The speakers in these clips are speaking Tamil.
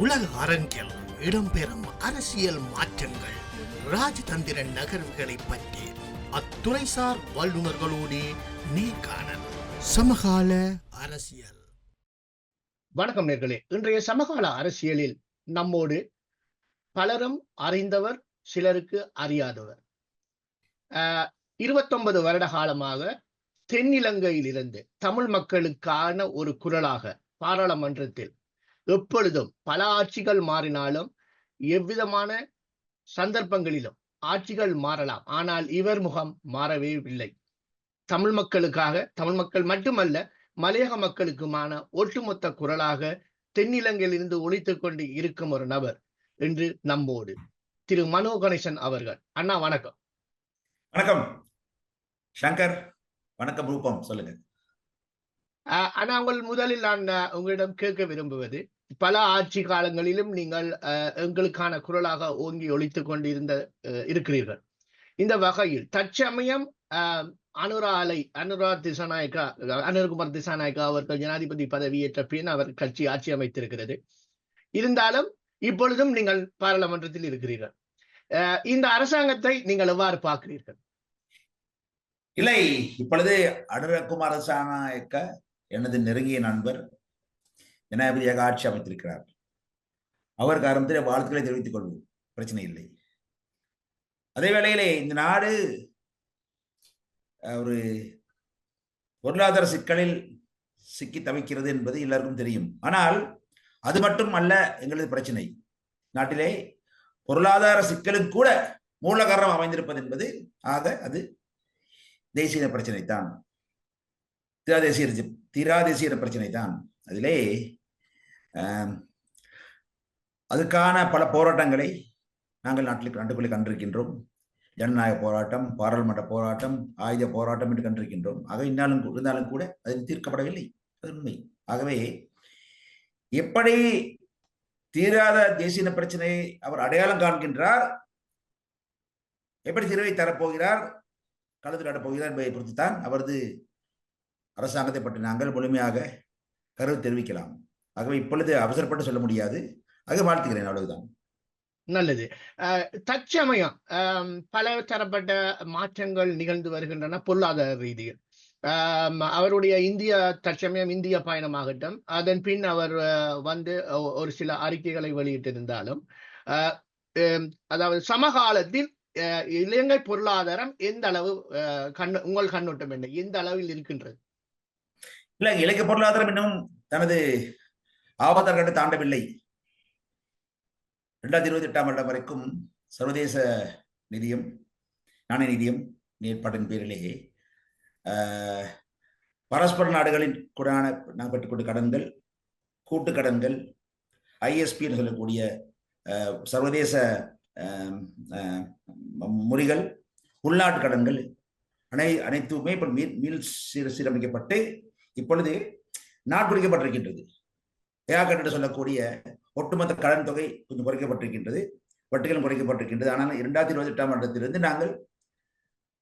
உலக அரங்கில் இடம்பெறும் அரசியல் மாற்றங்கள் ராஜதந்திர நகர்வுகளை பற்றி அத்துறைசார் வல்லுநர்களோடு நேர்காணல் சமகால அரசியல். வணக்கம் நேர்களே. இன்றைய சமகால அரசியலில் நம்மோடு பலரும் அறிந்தவர் சிலருக்கு அறியாதவர். இருபத்தொன்பது வருட காலமாக தென்னிலங்கையில் இருந்து தமிழ் மக்களுக்கான ஒரு குரலாக பாராளுமன்றத்தில் எப்பொழுதும் பல ஆட்சிகள் மாறினாலும் எவ்விதமான சந்தர்ப்பங்களிலும் ஆட்சிகள் மாறலாம். ஆனால் இவர் முகம் மாறவே இல்லை. தமிழ் மக்களுக்காக தமிழ் மக்கள் மட்டுமல்ல மலையக மக்களுக்குமான ஒட்டுமொத்த குரலாக தென்னிலங்கையில் இருந்து ஒழித்துக் கொண்டு இருக்கும் ஒரு நபர் என்று நம்மோடு திரு. மனோ கணேசன் அவர்கள். அண்ணா வணக்கம். வணக்கம். சங்கர் வணக்கம் ரூபம் சொல்லுங்க. அண்ணா உங்கள் முதலில் நான் உங்களிடம் கேட்க விரும்புவது பல ஆட்சி காலங்களிலும் நீங்கள் எங்களுக்கான குரலாக ஓங்கி ஒழித்துக் கொண்டிருந்த இருக்கிறீர்கள். இந்த வகையில் தற்சமயம் அஹ், அனுரா அலை அனுரா திசாநாயக்கா அனுர்குமார் திசாநாயக்கா அவர்கள் ஜனாதிபதி பதவியேற்ற பின் அவர் கட்சி ஆட்சி அமைத்திருக்கிறது. இருந்தாலும் இப்பொழுதும் நீங்கள் பாராளுமன்றத்தில் இருக்கிறீர்கள். அஹ், இந்த அரசாங்கத்தை நீங்கள் எவ்வாறு பார்க்கிறீர்கள்? இல்லை இப்பொழுது அனுரகுமார் திசாநாயக்க எனது நெருங்கிய நண்பர் ஜனாதிபதியாக ஆட்சி அமைத்திருக்கிறார். அவர் காரணத்தில் வாழ்த்துக்களை தெரிவித்துக் கொள்வோம். பிரச்சனை இல்லை. அதே வேளையிலே இந்த நாடு ஒரு பொருளாதார சிக்கலில் சிக்கி தவிக்கிறது என்பது எல்லாருக்கும் தெரியும். ஆனால் அது மட்டும் அல்ல எங்களது பிரச்சனை. நாட்டிலே பொருளாதார சிக்கலும் கூட மூல காரணம் அமைந்திருப்பது என்பது ஆக அது தேசிய பிரச்சனை தான் திராதேசிய திராதேசிய பிரச்சனை தான் அதிலே அதுக்கான பல போராட்டங்களை நாங்கள் நாட்டில் நாட்டுக்குள்ளே கண்டிருக்கின்றோம். ஜனநாயக போராட்டம் பாராளுமன்ற போராட்டம் ஆயுத போராட்டம் என்று கண்டிருக்கின்றோம். ஆக இன்னாலும் இருந்தாலும் கூட அது தீர்க்கப்படவில்லை. அது உண்மை. ஆகவே எப்படி தீராத தேசிய பிரச்சனையை அவர் அடையாளம் காண்கின்றார்? எப்படி தீர்வை தரப்போகிறார்? களத்தில் நடப்போகிறார் என்பதை பொறுத்துத்தான் அவரது அரசாங்கத்தை பற்றி நாங்கள் முழுமையாக கருத்து தெரிவிக்கலாம். ஆகவே இப்பொழுது அவசரப்பட்டு சொல்ல முடியாது. ஆக வாழ்த்துகிறேன் அவ்வளவுதான். நல்லது. தற்சமயம் பல தரப்பட்ட மாற்றங்கள் நிகழ்ந்து வருகின்றன பொருளாதார ரீதியில். அவருடைய இந்திய தற்சமயம் இந்திய பயணமாகட்டும் அதன் பின் அவர் வந்து ஒரு சில அறிக்கைகளை வெளியிட்டிருந்தாலும் அதாவது சமகாலத்தில் இலங்கை பொருளாதாரம் எந்த அளவு கண்ணு உங்கள் கண்ணோட்டம் என்ன? எந்த அளவில் இருக்கின்றது? இல்லை இலங்கை பொருளாதாரம் இன்னும் தனது ஆபத்தர்களை தாண்டவில்லை. ரெண்டாயிரத்தி இருபத்தி எட்டாம் வருடம் வரைக்கும் சர்வதேச நிதியம் நாணய நிதியம் ஏற்பாட்டின் பேரிலே பரஸ்பர நாடுகளின் கூடான நான் பெற்றுக்கொண்ட கடன்கள் கூட்டு கடன்கள் ஐஎஸ்பி சொல்லக்கூடிய சர்வதேச முறைகள் முறிகள் உள்நாட்டு கடன்கள் அனை அனைத்துமே இப்போ மீள் மீள் சீர சீரமைக்கப்பட்டு இப்பொழுது நாட்குறிக்கப்பட்டிருக்கின்றது ஏகாக்கட் என்று சொல்லக்கூடிய ஒட்டுமொத்த கடன் தொகை கொஞ்சம் குறைக்கப்பட்டிருக்கின்றது. வட்டிகளும் குறைக்கப்பட்டிருக்கின்றது. ஆனால் இரண்டாயிரத்தி இருபத்தி எட்டாம் வருடத்திலிருந்து நாங்கள்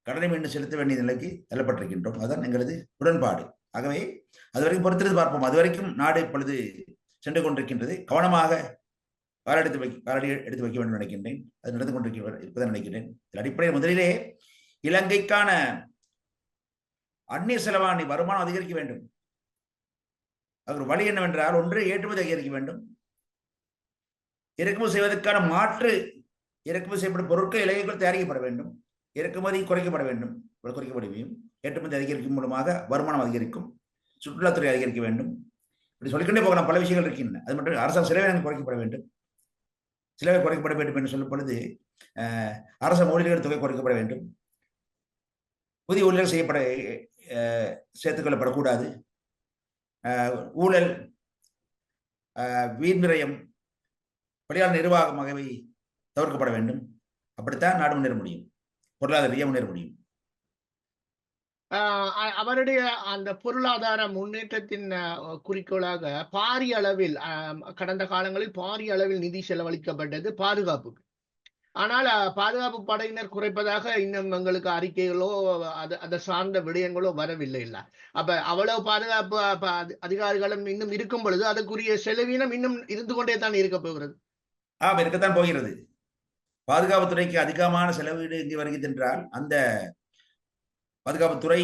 கடனை மீண்டும் செலுத்த வேண்டிய நிலைக்கு தள்ளப்பட்டிருக்கின்றோம். அதுதான் எங்களது உடன்பாடு. ஆகவே அதுவரைக்கும் பொறுத்திருந்து பார்ப்போம். அது வரைக்கும் நாடு இப்பொழுது சென்று கொண்டிருக்கின்றது. கவனமாக காலெடுத்து வைக்க காலடி எடுத்து வைக்க வேண்டும் நினைக்கின்றேன். அது நடந்து கொண்டிருக்க இருப்பதை நினைக்கின்றேன். இதில் அடிப்படையில் முதலிலே இலங்கைக்கான அந்நிய செலவாணி வருமானம் அதிகரிக்க வேண்டும். அது ஒரு வழி என்னவென்றால் ஒன்று ஏற்றுமதி அதிகரிக்க வேண்டும். இறக்குமதி செய்வதற்கான மாற்று இறக்குமதி செய்யப்படும் பொருட்கள் இலங்கைக்குள் தயாரிக்கப்பட வேண்டும். இறக்குமதி குறைக்கப்பட வேண்டும். குறைக்கப்பட முடியும் ஏற்றுமதி அதிகரிக்கும் மூலமாக வருமானம் அதிகரிக்கும். சுற்றுலாத்துறை அதிகரிக்க வேண்டும். இப்படி சொல்லிக்கொண்டே போகலாம். பல விஷயங்கள் இருக்கின்றன. அது மட்டும் அரசாங்க செலவினங்கள் குறைக்கப்பட வேண்டும். செலவை குறைக்கப்பட வேண்டும் என்று சொல்லும் பொழுது அரச ஊழியர்கள் தொகை குறைக்கப்பட வேண்டும். புதிய ஊழியர்கள் செய்யப்பட சேர்த்துக்கொள்ளப்படக்கூடாது சேர்த்துக் கொள்ளப்படக்கூடாது. ஊழல் வீண்விரயம் வீண் பணியாளர் நிர்வாகம் ஆகியவை தவிர்க்கப்பட வேண்டும். அப்படித்தான் நாடு முன்னேற முடியும். பொருளாதார ரீதியாக முன்னேற முடியும். ஆஹ் அவருடைய அந்த பொருளாதார முன்னேற்றத்தின் குறிக்கோளாக பாரிய அளவில் கடந்த காலங்களில் பாரிய அளவில் நிதி செலவழிக்கப்பட்டது பாதுகாப்புக்கு. ஆனால் பாதுகாப்பு படையினர் குறைப்பதாக இன்னும் எங்களுக்கு அறிக்கைகளோ அது அதை சார்ந்த விடயங்களோ வரவில்லை இல்லை. அப்ப அவ்வளவு பாதுகாப்பு அதிகாரிகளும் இன்னும் இருக்கும் பொழுது அதுக்குரிய செலவீனம் இன்னும் இருந்து கொண்டே தான் இருக்க போகிறது. ஆம் இருக்கத்தான் போகிறது. பாதுகாப்புத்துறைக்கு அதிகமான செலவீடு இங்கே வருகிறது என்றால் அந்த பாதுகாப்புத்துறை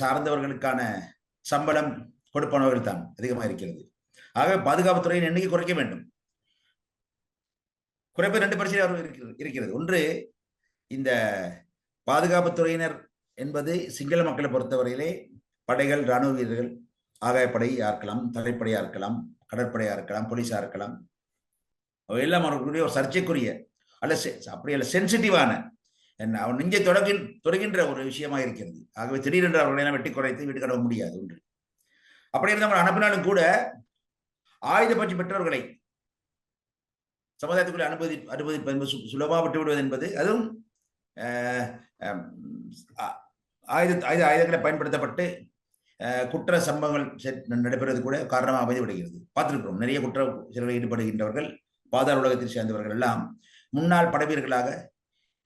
சார்ந்தவர்களுக்கான சம்பளம் கொடுப்பனவர்கள் தான் அதிகமாக இருக்கிறது. ஆகவே பாதுகாப்புத்துறையின் எண்ணிக்கை குறைக்க வேண்டும். குறைப்பு ரெண்டு பிரச்சனை வரும் இருக்கிறது- இருக்கிறது. ஒன்று இந்த பாதுகாப்புத்துறையினர் என்பது சிங்கள மக்களை பொறுத்தவரையிலே படைகள் இராணுவ வீரர்கள் ஆகாயப்படையாக இருக்கலாம் தரைப்படையா இருக்கலாம் கடற்படையாக இருக்கலாம் போலீஸாக இருக்கலாம் எல்லாம் அவர்களுடைய ஒரு சர்ச்சைக்குரிய அல்ல செ- அப்படி அல்ல சென்சிட்டிவான என்ன அவன் நெஞ்சை தொடங்கி தொடங்கின்ற ஒரு விஷயமா இருக்கிறது. ஆகவே திடீரென்று அவர்களெல்லாம் வெட்டி குறைத்து வீடு கடவ முடியாது ஒன்று. அப்படி இருந்தவங்க அனுப்பினாலும் கூட ஆயுத பற்றி பெற்றவர்களை சமுதாயத்துக்குள்ளே அனுமதி அனுமதிப்பது என்பது சு- விட்டுவிடுவது என்பது அதுவும் ஆயுத ஆயுத ஆயுதங்களை பயன்படுத்தப்பட்டு குற்ற சம்பவங்கள் செ- நடைபெறுவது கூட காரணமாக அமைந்து விடுகிறது பார்த்திருக்கிறோம். நிறைய குற்ற செயல்களில் ஈடுபடுகின்றவர்கள் பாதாள உலகத்தை சேர்ந்தவர்கள் எல்லாம் முன்னாள் படைவீர்களாக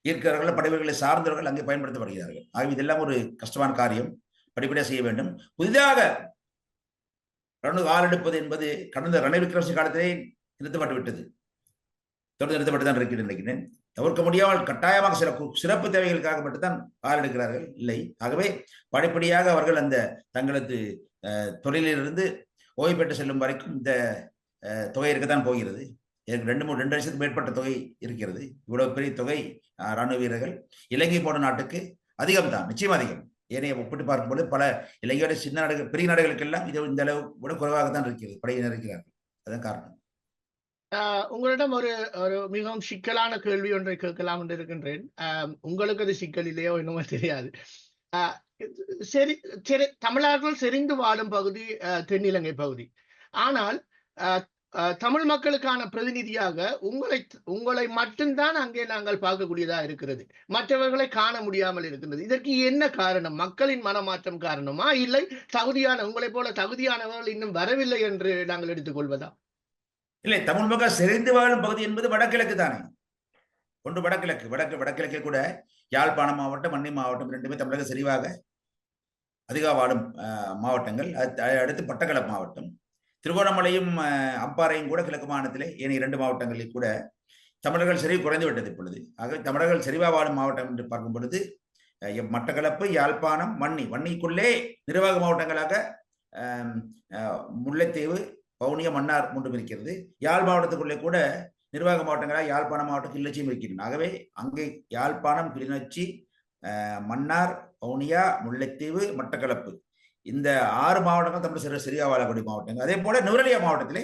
இருக்கிறவர்கள் படைவீர்களை சார்ந்தவர்கள் அங்கே பயன்படுத்தப்படுகிறார்கள். ஆகவே இதெல்லாம் ஒரு கஷ்டமான காரியம். படிப்படியாக செய்ய வேண்டும். புதிதாக ரணு ஆளெடுப்பது என்பது கடந்த ரணில் காலத்திலே நிறுத்தப்பட்டு விட்டது தொடர்ந்து நிறுத்தப்பட்டு தான் இருக்கிறேன் நினைக்கிறேன். தவிர்க்க முடியாமல் கட்டாயமாக சில சிறப்பு தேவைகளுக்காக மட்டும்தான் ஆள் எடுக்கிறார்கள். இல்லை. ஆகவே படிப்படியாக அவர்கள் அந்த தங்களது தொழிலிலிருந்து ஓய்வு பெற்று செல்லும் வரைக்கும் இந்த தொகை இருக்கத்தான் போகிறது. எனக்கு ரெண்டு மூணு ரெண்டு வருஷத்துக்கு மேற்பட்ட தொகை இருக்கிறது. இவ்வளவு பெரிய தொகை ராணுவ வீரர்கள் இலங்கை போன்ற நாட்டுக்கு அதிகம் தான் நிச்சயம் அதிகம். ஏனைய ஒப்பிட்டு பார்க்கும்போது பல இலங்கையோட சின்ன நாடுகள் பெரிய நாடுகளுக்கெல்லாம் இது இந்த அளவு விட குறைவாகத்தான் இருக்கிறது. படையினர் இருக்கிறார்கள். அதுதான் காரணம். உங்களிடம் ஒரு ஒரு மிகவும் சிக்கலான கேள்வி ஒன்றை கேட்கலாம் என்று இருக்கின்றேன். உங்களுக்கு அது சிக்கல் இல்லையோ என்னமோ தெரியாது. ஆஹ் சரி சரி தமிழர்கள் செறிந்து வாழும் பகுதி தென்னிலங்கை பகுதி. ஆனால் தமிழ் மக்களுக்கான பிரதிநிதியாக உங்களை உங்களை மட்டும்தான் அங்கே நாங்கள் பார்க்கக்கூடியதா இருக்கிறது. மற்றவர்களை காண முடியாமல் இருக்கின்றது. இதற்கு என்ன காரணம்? மக்களின் மனமாற்றம் காரணமா? இல்லை தகுதியான உங்களைப் போல தகுதியானவர்கள் இன்னும் வரவில்லை என்று நாங்கள் எடுத்துக்கொள்வதா இல்லை தமிழ் மக்கள் செறிந்து வாழும் பகுதி என்பது வடகிழக்கு தானே. ஒன்று வடகிழக்கு வடக்கு வடகிழக்கில் கூட யாழ்ப்பாணம் மாவட்டம் மன்னி மாவட்டம் ரெண்டுமே தமிழக செறிவாக அதிக வாழும் மாவட்டங்கள். அது- அடுத்து பட்டக்களப்பு மாவட்டம். திருவோணமலையும் அம்பாறையும் கூட கிழக்கு மாநிலத்திலே ஏனைய இரண்டு மாவட்டங்களில் கூட தமிழர்கள் செறிவு குறைந்து விட்டது இப்பொழுது. ஆகவே தமிழர்கள் செறிவா வாழும் மாவட்டம் என்று பார்க்கும் பொழுது மட்டக்களப்பு யாழ்ப்பாணம் மன்னி வன்னிக்குள்ளே நிர்வாக மாவட்டங்களாக முல்லைத்தீவு வவுனியா மன்னார் மூன்றும் இருக்கிறது. யாழ் மாவட்டத்துக்குள்ளே கூட நிர்வாக மாவட்டங்களாக யாழ்ப்பாணம் மாவட்டம் கிளிநொச்சியும் இருக்கின்றன. ஆகவே அங்கே யாழ்ப்பாணம் கிளிநொச்சி மன்னார் வவுனியா முல்லைத்தீவு மட்டக்களப்பு. இந்த ஆறு மாவட்டங்கள் தமிழ் சிறு சிறியா வாழக்கூடிய மாவட்டங்கள். அதே போல நுவரெலியா மாவட்டத்திலே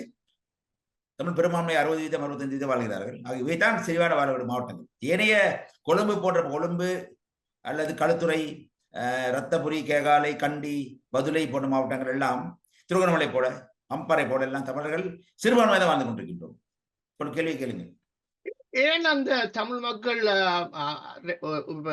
தமிழ் பெரும்பான்மை அறுபது வீதம் அறுபத்தஞ்சு வீதம் வாழ்கிறார்கள். ஆகவே தான் சிறிவான வாழக்கூடிய மாவட்டங்கள். ஏனைய கொழும்பு போன்ற கொழும்பு அல்லது களுத்துறை ரத்தபுரி கேகாலை கண்டி பதுளை போன்ற மாவட்டங்கள் எல்லாம் திருவண்ணாமலை போல அம்பாறை போல எல்லாம் தமிழர்கள் சிறுபான்மை தான் வாழ்ந்து கொண்டிருக்கின்றோம். ஒரு கேள்வி கேளுங்க. ஏன் அந்த தமிழ் மக்கள்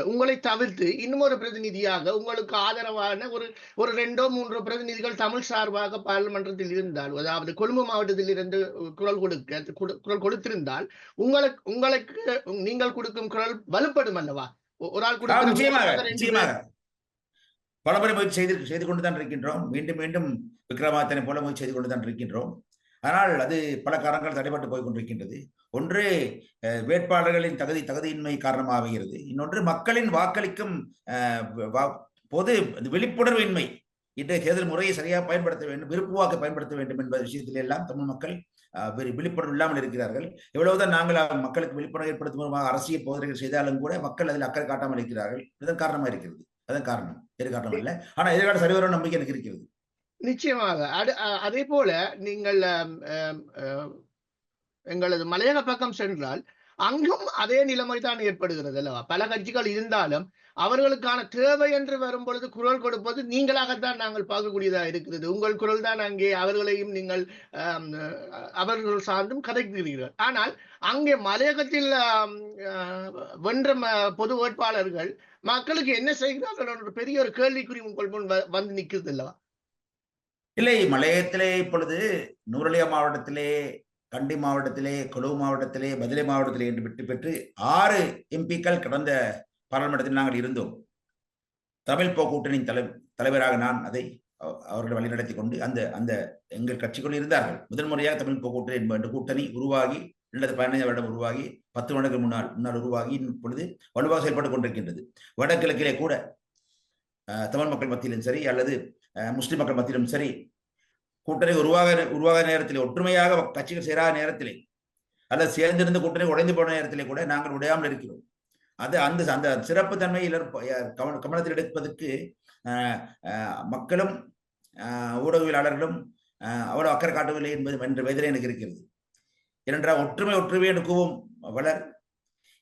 உங்களை தவிர்த்து இன்னும் ஒரு பிரதிநிதியாக உங்களுக்கு ஆதரவான ஒரு ஒரு ரெண்டோ மூன்றோ பிரதிநிதிகள் தமிழ் சார்பாக பாராளுமன்றத்தில் இருந்தால் அதாவது கொழும்பு மாவட்டத்தில் இருந்து குரல் கொடுக்க குடு- குரல் கொடுத்திருந்தால் உங்களுக்கு உங்களுக்கு நீங்கள் கொடுக்கும் குரல் வலுப்படும் அல்லவா? ஒரு ஆள் ஆ, கொடுக்கிற நிச்சயமாக குரல் ரெண்டு நிச்சயமாக பலமுறை முயற்சி செய்து செய்து கொண்டு தான் இருக்கின்றோம். மீண்டும் மீண்டும் விக்ரமாத்தனை போல முயற்சி செய்து கொண்டு தான் இருக்கின்றோம். ஆனால் அது பல காரணங்கள் தடைபட்டு போய் கொண்டிருக்கின்றது. ஒன்று வேட்பாளர்களின் தகுதி தகுதியின்மை காரணமாக இன்னொன்று மக்களின் வாக்களிக்கும் வா- பொது இந்த விழிப்புணர்வின்மை. இன்றைய தேர்தல் முறையை சரியாக பயன்படுத்த வேண்டும் விருப்பு வாக்கை பயன்படுத்த வேண்டும் என்பது விஷயத்தில் எல்லாம் தமிழ் மக்கள் விழிப்புணர்வு இல்லாமல் இருக்கிறார்கள். எவ்வளவுதான் நாங்கள் மக்களுக்கு விழிப்புணர்வு ஏற்படுத்தும் மூலமாக அரசியல் போதனைகள் செய்தாலும் கூட மக்கள் அதில் அக்கறை காட்டாமல் இருக்கிறார்கள். இதன் காரணமாக இருக்கிறது. அதன் காரணம். காரணம் இல்லை. ஆனா எதிர்கால சரிவரும் நம்பிக்கை எனக்கு இருக்கிறது. நிச்சயமாக. அடு- அ- அதே போல நீங்கள் எங்களது மலையக பக்கம் சென்றால் அங்கும் அதே நிலைமை தான் ஏற்படுகிறது அல்லவா? பல கட்சிகள் இருந்தாலும் அவர்களுக்கான தேவை என்று வரும் பொழுது குரல் கொடுப்பது நீங்களாகத்தான் நாங்கள் பார்க்கக்கூடியதா இருக்கிறது. உங்கள் குரல் தான் அங்கே அவர்களையும் நீங்கள் அவர்கள் சார்ந்தும் கதைக்கிறீர்கள். ஆனால் அங்கே மலையகத்தில் வென்ற பொது வேட்பாளர்கள் மக்களுக்கு என்ன செய்கிறார்கள் என்ற பெரிய ஒரு கேள்விக்குறி உங்கள் முன் வந்து நிற்கிறது அல்லவா? இல்லை மலையத்திலே இப்பொழுது நூரலியா மாவட்டத்திலே கண்டி மாவட்டத்திலே கொழும்பு மாவட்டத்திலே மதுரை மாவட்டத்திலே என்று வெற்றி பெற்று ஆறு எம்பிக்கள் கடந்த பாராளுமன்றத்தில் நாங்கள் இருந்தோம். தமிழ் போக்கூட்டணியின் தலை தலைவராக நான் அதை அவர்கள் வழிநடத்தி கொண்டு அந்த அந்த எங்கள் கட்சிக்குள் இருந்தார்கள். முதல் முறையாக தமிழ் போக்கூட்டணி என்பது என்ற கூட்டணி உருவாகி இரண்டாயிரத்தி பதினைந்து வருடம் உருவாகி பத்து வருடங்கள் முன்னால் முன்னால் உருவாகி இப்பொழுது வலுவாக செயல்பட்டுக் கொண்டிருக்கின்றது. வடகிழக்கிலே கூட தமிழ் மக்கள் மத்தியிலும் சரி அல்லது முஸ்லிம் மக்கள் மத்தியிலும் சரி கூட்டணி உருவாக உருவாக நேரத்திலே ஒற்றுமையாக கட்சிகள் சேராத நேரத்திலே அல்லது சேர்ந்திருந்த கூட்டணி உடைந்து போன நேரத்திலே கூட நாங்கள் உடையாமல் இருக்கிறோம். அது அந்த அந்த சிறப்பு தன்மையில் கவன கவனத்தில் எடுப்பதற்கு அஹ், மக்களும் ஊடகவியலாளர்களும் அவ்வளவு அக்கறை காட்டவில்லை என்பது என்ற வேதனை எனக்கு இருக்கிறது. ஏனென்றால் ஒற்றுமை ஒற்றுமை எடுக்கவும் வளர்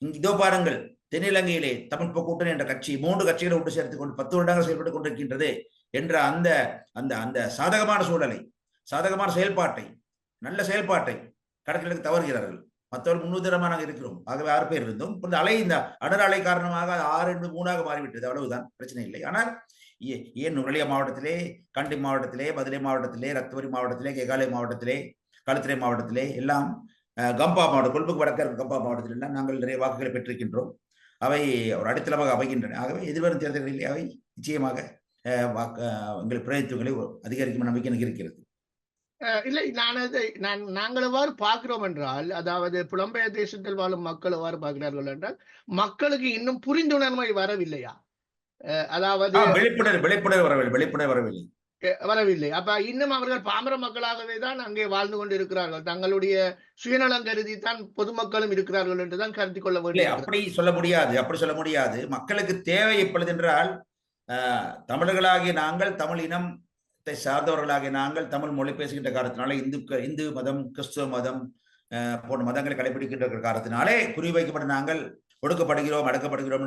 இதோ பாருங்கள் தென்னிலங்கையிலே தமிழ் கூட்டணி என்ற கட்சி மூன்று கட்சிகளை ஒன்று சேர்த்துக் கொண்டு பத்து வருடங்கள் செயல்பட்டுக் கொண்டிருக்கின்றது. என்ற அந்த அந்த அந்த சாதகமான சூழலை சாதகமான செயல்பாட்டை நல்ல செயல்பாட்டை கணக்கிற்கு தவறுகிறார்கள். மற்றவர்கள் முன்னுதாரணமாக நாங்கள் இருக்கிறோம். ஆகவே ஆறு பேர் இருந்தோம். இந்த அலை இந்த அடர் அலை காரணமாக அது ஆறு என்று மூணாக மாறிவிட்டது. அவ்வளவுதான். பிரச்சனை இல்லை. ஆனால் ஏ- ஏன் நுரலியா மாவட்டத்திலே கண்டி மாவட்டத்திலே மதுரை மாவட்டத்திலே ரத்வரி மாவட்டத்திலே கேகாலை மாவட்டத்திலே களுத்துறை மாவட்டத்திலே எல்லாம் கம்பா மாவட்டம் கொழும்புக்கு வடக்க கம்பா மாவட்டத்தில் எல்லாம் நாங்கள் நிறைய வாக்குகளை பெற்றிருக்கின்றோம். அவை ஒரு அடித்தளமாக அமைகின்றன. ஆகவே எதிர்வரும் தேர்தல்களிலே அவை நிச்சயமாக எங்கள் பிரதித்துவங்களை அதிகரிக்கும் நம்பிக்கை எனக்கு இருக்கிறது. இல்லை நான் நான் நாங்கள் எவ்வாறு பார்க்கிறோம் என்றால் அதாவது புலம்பெயர் தேசத்தில் வாழும் மக்கள் எவ்வாறு பார்க்கிறார்கள் என்றால் மக்களுக்கு இன்னும் புரிந்துணர்வை வரவில்லையா? அதாவது ஆ, விழிப்புணர்வு விழிப்புணர்வு வரவில்லை விழிப்புணர்வு வரவில்லை. வரவில்லை. அப்ப இன்னும் அவர்கள் பாமர மக்களாகவே தான் அங்கே வாழ்ந்து கொண்டு இருக்கிறார்கள் தங்களுடைய சுயநலம் கருதி தான் பொதுமக்களும் இருக்கிறார்கள் என்றுதான் கருதி கொள்ள வேண்டும் அப்படி சொல்ல முடியாது அப்படி சொல்ல முடியாது. மக்களுக்கு தேவை எப்பொழுது என்றால் தமிழர்களாகிய நாங்கள் தமிழ் இனத்தை சார்ந்தவர்களாகிய நாங்கள் தமிழ் மொழி பேசுகின்ற காரணத்தினால இந்து இந்து மதம் கிறிஸ்துவ மதம் ஆஹ், போன்ற மதங்களை கடைபிடிக்கின்ற காரணத்தினாலே குறிவைக்கப்பட்ட நாங்கள் ஒடுக்கப்படுகிறோம் அடக்கப்படுகிறோம்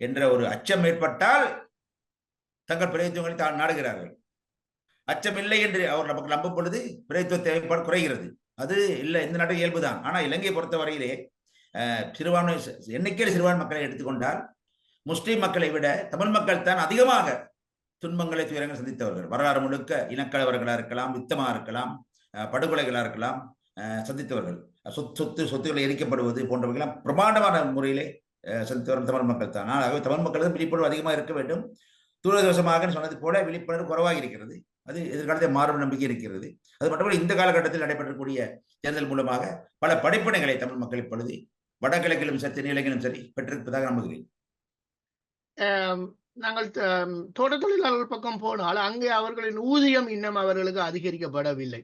என்ற ஒரு அச்சம் ஏற்பட்டால் தங்கள் பிரயத்துவங்களை தான் நாடுகிறார்கள். அச்சம் இல்லை என்று அவர் நமக்கு நம்பும் பொழுது பிரயத்துவ தேவைப்பாடு குறைகிறது. அது இல்லை இந்த நாட்டு இயல்புதான். ஆனால் இலங்கையை பொறுத்தவரையிலே சிறுபான்மை எண்ணிக்கையில் சிறுபான்மை மக்களை எடுத்துக்கொண்டால் முஸ்லிம் மக்களை விட தமிழ் மக்கள் தான் அதிகமாக துன்பங்களை துயரங்கள் சந்தித்தவர்கள். வரலாறு முழுக்க இனக்கலவர்களாக இருக்கலாம் யுத்தமாக இருக்கலாம் படுகொலைகளாக இருக்கலாம் சந்தித்தவர்கள். சொத்து சொத்து சொத்துக்களை எரிக்கப்படுவது போன்றவைகளாம் பிரமாண்டமான முறையிலே சந்தித்தவர்கள் தமிழ் மக்கள் தான். ஆகவே தமிழ் மக்களுக்கு விழிப்புணர்வு அதிகமாக இருக்க வேண்டும். தூரதோஷமாக சொன்னது போல விழிப்புணர்வு குறைவாக இருக்கிறது. அது எதிர்காலத்தில் மாறும் நம்பிக்கை இருக்கிறது. அது மட்டுமல்ல இந்த காலகட்டத்தில் நடைபெறக்கூடிய தேர்தல் மூலமாக பல படிப்பினைகளை தமிழ் மக்கள் இப்பொழுது வடகிழக்கிலும் சரி தென்னிலங்கிலும் சரி பெற்றிருப்பதாக நம்புகிறேன். நாங்கள் தோட்ட தொழிலாளர்கள் பக்கம் போனால் அங்கே அவர்களின் ஊதியம் இன்னும் அவர்களுக்கு அதிகரிக்கப்படவில்லை.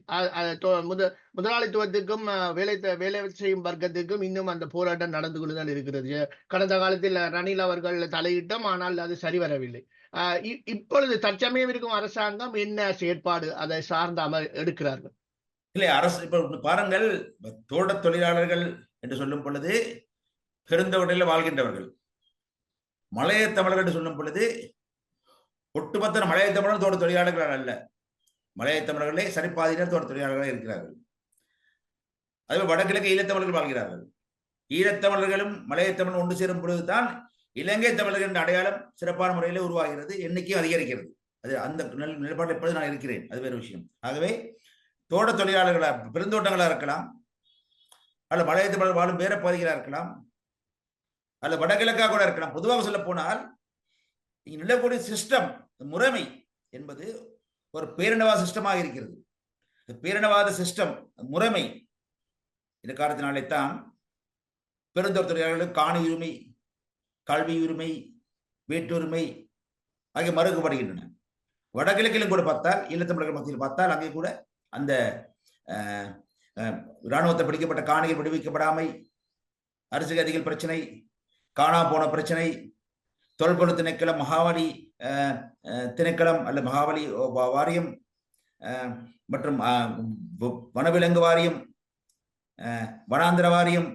முதலாளித்துவத்துக்கும் வேலை வேலை செய்யும் வர்க்கத்துக்கும் இன்னும் அந்த போராட்டம் நடந்து கொண்டுதான் இருக்கிறது. கடந்த காலத்தில் ரணில் அவர்கள் தலையிட்டோம் ஆனால் அது சரி வரவில்லை இப்பொழுது தற்சமயம் இருக்கும் அரசாங்கம் என்ன செயற்பாடு அதை சார்ந்த அமர் எடுக்கிறார்கள்? இல்லை அரசு இப்ப பாருங்கள் தோட்ட தொழிலாளர்கள் என்று சொல்லும் பொழுது பெருந்தொகையில் வாழ்கின்றவர்கள். மலைய தமிழர்கள் என்று சொல்லும் பொழுது ஒட்டுமொத்த மலைய தமிழர் தோட்ட தொழிலாளர்கள் அல்ல. மலைய தமிழர்களே சரிப்பாதியினர் தோட்ட தொழிலாளர்களாக இருக்கிறார்கள். அதுவே வடகிழக்கு ஈழத்தமிழர்கள் வாழ்கிறார்கள். ஈழத்தமிழர்களும் மலையத்தமிழ் ஒன்று சேரும் பொழுதுதான் இலங்கை தமிழர்கள் என்ற அடையாளம் சிறப்பான முறையில் உருவாகிறது எண்ணிக்கையும் அதிகரிக்கிறது. அது அந்த நில- நிலைப்பாட்டில் நான் இருக்கிறேன். அது வேறு விஷயம். ஆகவே தோட்ட தொழிலாளர்களாக பெருந்தோட்டங்களாக இருக்கலாம் அல்ல மலையத்தமிழர் வாழும் வேற பகுதிகளாக இருக்கலாம் அல்லது வடகிழக்கா கூட இருக்கலாம். பொதுவாக சொல்ல போனால் நிலக்கூடிய சிஸ்டம் முறைமை என்பது ஒரு பேரினவாத சிஸ்டமாக இருக்கிறது. இந்த பேரினவாத சிஸ்டம் முறைமை இந்த காரணத்தினாலே தான் பெருந்தோர் தொழிலாளர்களுக்கு காணி உரிமை கல்வி உரிமை வீட்டுரிமை ஆகிய மறுக்கப்படுகின்றன. வடகிழக்கிலும் கூட பார்த்தால் ஈழத்தமிழர்கள் மத்தியில் பார்த்தால் அங்கே கூட அந்த இராணுவத்தை பிடிக்கப்பட்ட காணிகள் விடுவிக்கப்படாமை அரசு அதிகள் பிரச்சனை காணா போன பிரச்சனை தொல்பொருள் திணைக்களம் மகாவலி திணைக்களம் அல்ல மகாவலி வாரியம் மற்றும் வனவிலங்கு வாரியம் வனாந்திர வாரியம்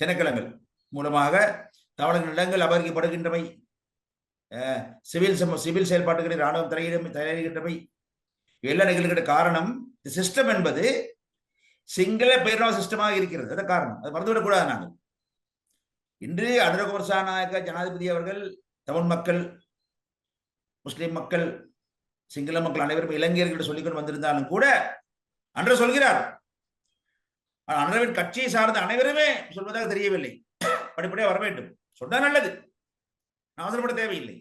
திணைக்களங்கள் மூலமாக தமிழக நிலங்கள் அபகரிக்கப்படுகின்றவை சிவில் சிவில் செயல்பாடுகளில் இராணுவம் தலையிடும் தலையிடுகின்றமை எல்லாம் நிகழ்கிற காரணம் சிஸ்டம் என்பது சிங்கள பேரினவ சிஸ்டமாக இருக்கிறது. அது காரணம். அது மறந்துவிடக்கூடாது நாங்கள். இன்று அனுரகுமார் சாநாயக ஜனாதிபதி அவர்கள் தமிழ் மக்கள் முஸ்லிம் மக்கள் சிங்கள மக்கள் அனைவரும் இளைஞர்கள் சொல்லிக்கொண்டு வந்திருந்தாலும் கூட அன்று சொல்கிறார். ஆனால் அன்றவின் கட்சியை சார்ந்த அனைவருமே சொல்வதாக தெரியவில்லை. படிப்படியாக வர வேண்டும். சொன்னா நல்லது. அவசரப்பட தேவையில்லை.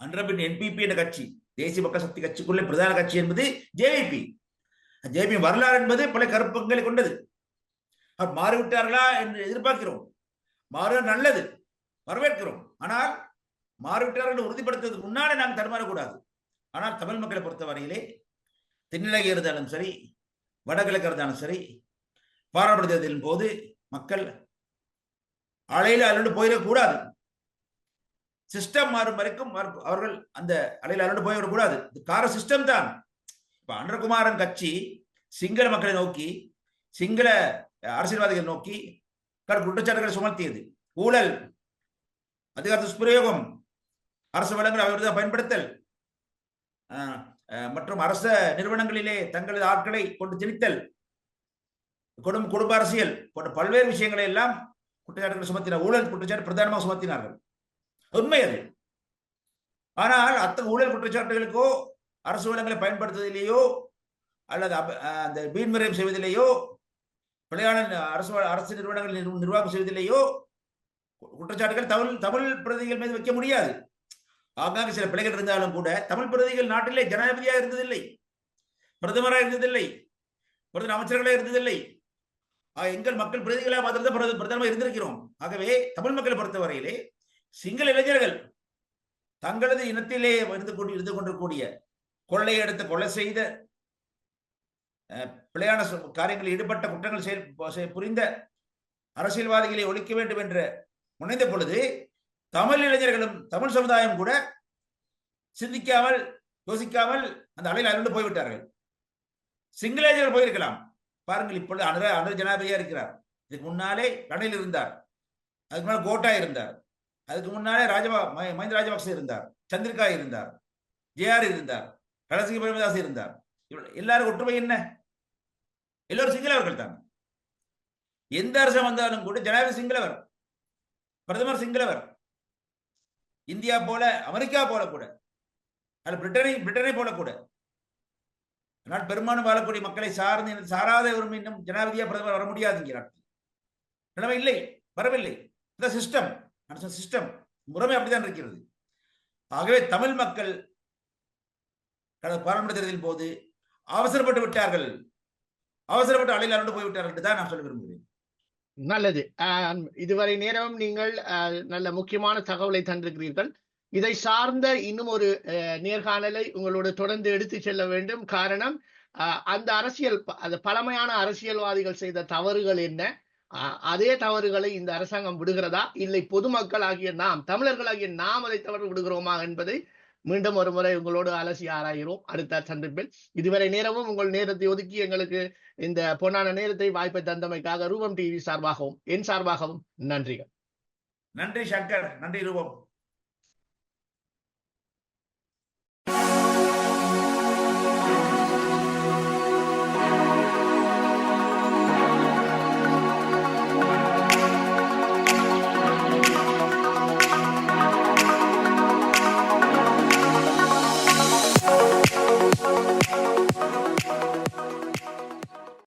அன்றபின் என்பிபி என்ற கட்சி தேசிய மக்கள் சக்தி கட்சிக்குள்ளே பிரதான கட்சி என்பது ஜேவிபி ஜேபி வரலாறு என்பது பல கருப்பங்களை கொண்டது. அவர் மாறிவிட்டார்களா என்று எதிர்பார்க்கிறோம். மாறு நல்லது. வரவேற்கிறோம். ஆனால் மாறிவிட்டார்கள் உறுதிப்படுத்துவதற்கு முன்னாலே நாங்கள் தடுமாறக்கூடாது. ஆனால் தமிழ் மக்களை பொறுத்தவரையிலே தென்னிலங்கை இருந்தாலும் சரி வடகிழக்கு இருந்தாலும் சரி பாராளுமன்ற போது மக்கள் அலையில அலுண்டு போயிடக்கூடாது சிஸ்டம் மாறும் வரைக்கும் அவர்கள் அந்த அலையில் அலுண்டு போய்விடக்கூடாது இது கார சிஸ்டம் தான். இப்ப அன்றகுமாரன் கட்சி சிங்கள மக்களை நோக்கி சிங்கள அரசியல்வாதிகள் நோக்கி குற்றச்சாட்டுகளை சுமத்தியது. ஊழல் அதிகார துஷ்பிரயோகம் அரசு வளங்களை அவர்தான் பயன்படுத்தல். மற்றும் அரச நிறுவனங்களிலே தங்களது ஆட்களை கொண்டு திணித்தல். குடும்ப குடும்ப அரசியல் போன்ற பல்வேறு விஷயங்களை எல்லாம் குற்றச்சாட்டுகளை சுமத்தினார் ஊழல் குற்றச்சாட்டு பிரதானமாக சுமத்தினார்கள். உண்மை அது. ஆனால் அத்தகைய ஊழல் குற்றச்சாட்டுகளுக்கோ அரசு வளங்களை பயன்படுத்துவதிலேயோ அல்லது அந்த வீண்முறையம் செய்வதிலேயோ பிழையான அரசு அரசு நிறுவனங்கள் நிர்வாகம் செய்வதில்லையோ? கு- குற்றச்சாட்டுகள் தமிழ் தமிழ் பிரதிகள் மீது வைக்க முடியாது. ஆங்காங்கே சில பிள்ளைகள் இருந்தாலும் கூட தமிழ் பிரதிகள் நாட்டிலே ஜனாதிபதியாக இருந்ததில்லை. பிரதமராக இருந்ததில்லை. பிரதமர் அமைச்சர்களாக இருந்ததில்லை. எங்கள் மக்கள் பிரதிகளாக பார்த்துதான் பிரதமர் இருந்திருக்கிறோம். ஆகவே தமிழ் மக்களை பொறுத்தவரையிலே சிங்கள இளைஞர்கள் தங்களது இனத்திலே இருந்து கொண்டு இருந்து கொண்டிருக்கூடிய கொள்ளையெடுத்து கொலை செய்த பிழையான சு- காரியங்களில் ஈடுபட்ட குற்றங்கள் செயல் புரிந்த அரசியல்வாதிகளை ஒழிக்க வேண்டும் என்று முனைந்த பொழுது தமிழ் இளைஞர்களும் தமிழ் சமுதாயம் கூட சிந்திக்காமல் யோசிக்காமல் அந்த அலையில் அருண்டு போய்விட்டார்கள். சிங்கள இளைஞர்கள் போயிருக்கலாம். பாருங்கள் இப்பொழுது அனுர அனுர ஜனாதிபதியா இருக்கிறார். இதுக்கு முன்னாலே ரணில் இருந்தார். அதுக்கு மேலே கோட்டா இருந்தார். அதுக்கு முன்னாலே ராஜபா மஹிந்த ராஜபக்சே இருந்தார். சந்திரிகா இருந்தார். ஜேஆர் இருந்தார். ரணசிங்க பிரேமதாஸ் இருந்தார் எல்லாரும் ஒற்றுமை என்ன? எல்லோரும் சிங்களவர்கள் தான்? எந்த அரசு வந்தாலும் கூட ஜனாதிபதி சிங்களவர் பிரதமர் சிங்களவர். இந்தியா போல அமெரிக்கா போல கூட. அல்ல பிரிட்டனை பிரிட்டனை போல கூட. ஆனால் பெரும்பாலும் வாழக்கூடிய மக்களை சார்ந்து சாராத ஒரு இன்னும் ஜனாதிபதியா பிரதமர் வர முடியாது நாட்டில் நிலைமை இல்லை வரவில்லை. சிஸ்டம் சிஸ்டம் முறைமை அப்படித்தான் இருக்கிறது. ஆகவே தமிழ் மக்கள் கடந்த பாராளுமன்ற தேர்தலின் போது அவசரப்பட்டு விட்டார்கள். அவசரப்பட்டு அலையில் அருண்டு போய்விட்டார்கள் என்று தான் நான் சொல்ல விரும்புகிறேன். நல்லது. இதுவரை நேரம் நீங்கள் நல்ல முக்கியமான தகவலை தந்திருக்கிறீர்கள். இதை சார்ந்த இன்னும் ஒரு நேர்காணலை உங்களோடு தொடர்ந்து எடுத்து செல்ல வேண்டும். காரணம் அந்த அரசியல் அந்த பழமையான அரசியல்வாதிகள் செய்த தவறுகள் என்ன? அஹ், அதே தவறுகளை இந்த அரசாங்கம் விடுகிறதா? இல்லை பொதுமக்கள் ஆகிய நாம் தமிழர்களாகிய நாம் அதை தவறு விடுகிறோமா என்பதை மீண்டும் ஒரு முறை உங்களோடு அலசி ஆராயிறோம் அடுத்த சந்திப்பில் இதுவரை நேரமும் உங்கள் நேரத்தை ஒதுக்கி எங்களுக்கு இந்த பொன்னான நேரத்தை வாய்ப்பை தந்தமைக்காக ரூபம் டிவி சார்பாகவும் என் சார்பாகவும் நன்றிகள். நன்றி சங்கர். நன்றி ரூபம்.